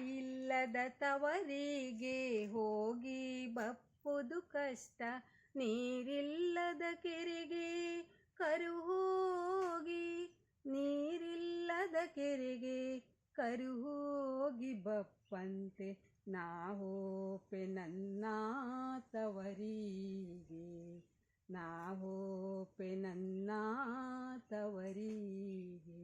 ತಾಯಿಲ್ಲದ ತವರಿಗೆ ಹೋಗಿ ಬಪ್ಪುದು ಕಷ್ಟ ನೀರಿಲ್ಲದ ಕೆರೆಗೆ ಕರು ಹೋಗಿ, ನೀರಿಲ್ಲದ ಕೆರೆಗೆ ಕರು ಹೋಗಿ ಬಪ್ಪಂತೆ, ನಾ ಹೋಪೆ ನನ್ನ ತವರಿಗೆ, ನಾ ಹೋಪೆ ನನ್ನ ತವರಿಗೆ.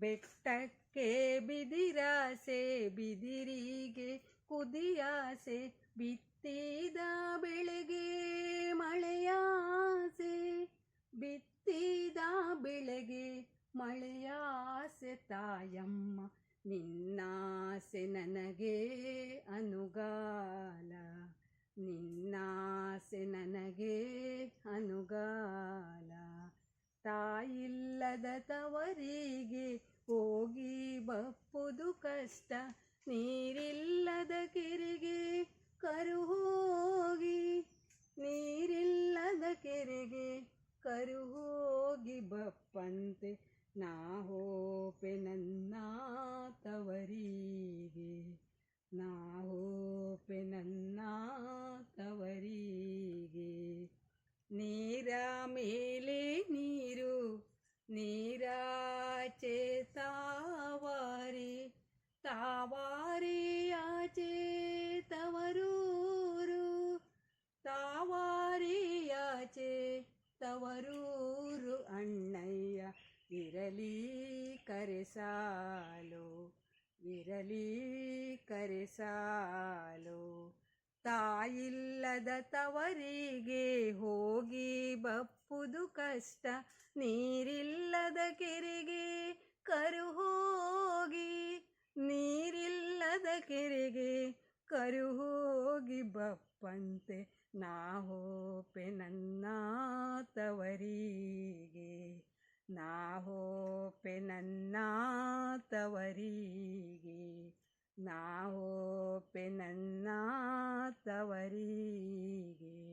ಬೆಟ್ಟಕ್ಕೆ ಬಿದಿರಾಸೆ ಬಿದಿರಿಗೆ ಕುದಿಯಾಸೆ ಬಿತ್ತಿದ ಬೆಳೆಗೆ ಮಳೆಯಾಸೆ ಬಿತ್ತಿದ ಬೆಳೆಗೆ ಮಳೆಯಾಸೆ ತಾಯಮ್ಮ ನಿನ್ನಾಸೆ ನನಗೆ ಅನುಗಾಲ ತಾಯಿಲ್ಲದ ತವರಿಗೆ ಹೋಗಿ ಬಪ್ಪುದು ಕಷ್ಟ. ನೀರಿಲ್ಲದ ಕೆರೆಗೆ ಕರು ಹೋಗಿ ನೀರಿಲ್ಲದ ಕೆರೆಗೆ ಕರು ಹೋಗಿ ಬಪ್ಪಂತೆ ನಾ మీరాచే సావారి తావారి ఆచే తవరూరు తావారి ఆచే తవరూరు అన్నయ్య విరలీ కరిసాలో విరలీ కరిసాలో. ತಾಯಿಲ್ಲದ ತವರಿಗೆ ಹೋಗಿ ಬಪ್ಪುದು ಕಷ್ಟ, ನೀರಿಲ್ಲದ ಕೆರೆಗೆ ಕರು ಹೋಗಿ, ನೀರಿಲ್ಲದ ಕೆರೆಗೆ ಕರು ಹೋಗಿ ಬಪ್ಪಂತೆ, ನಾ ಹೋಪೆ ನನ್ನ ತವರಿಗೆ, ನಾ ಹೋಪೆ ನಾವೋಪೆ ನನ್ನ ತವರಿಗೆ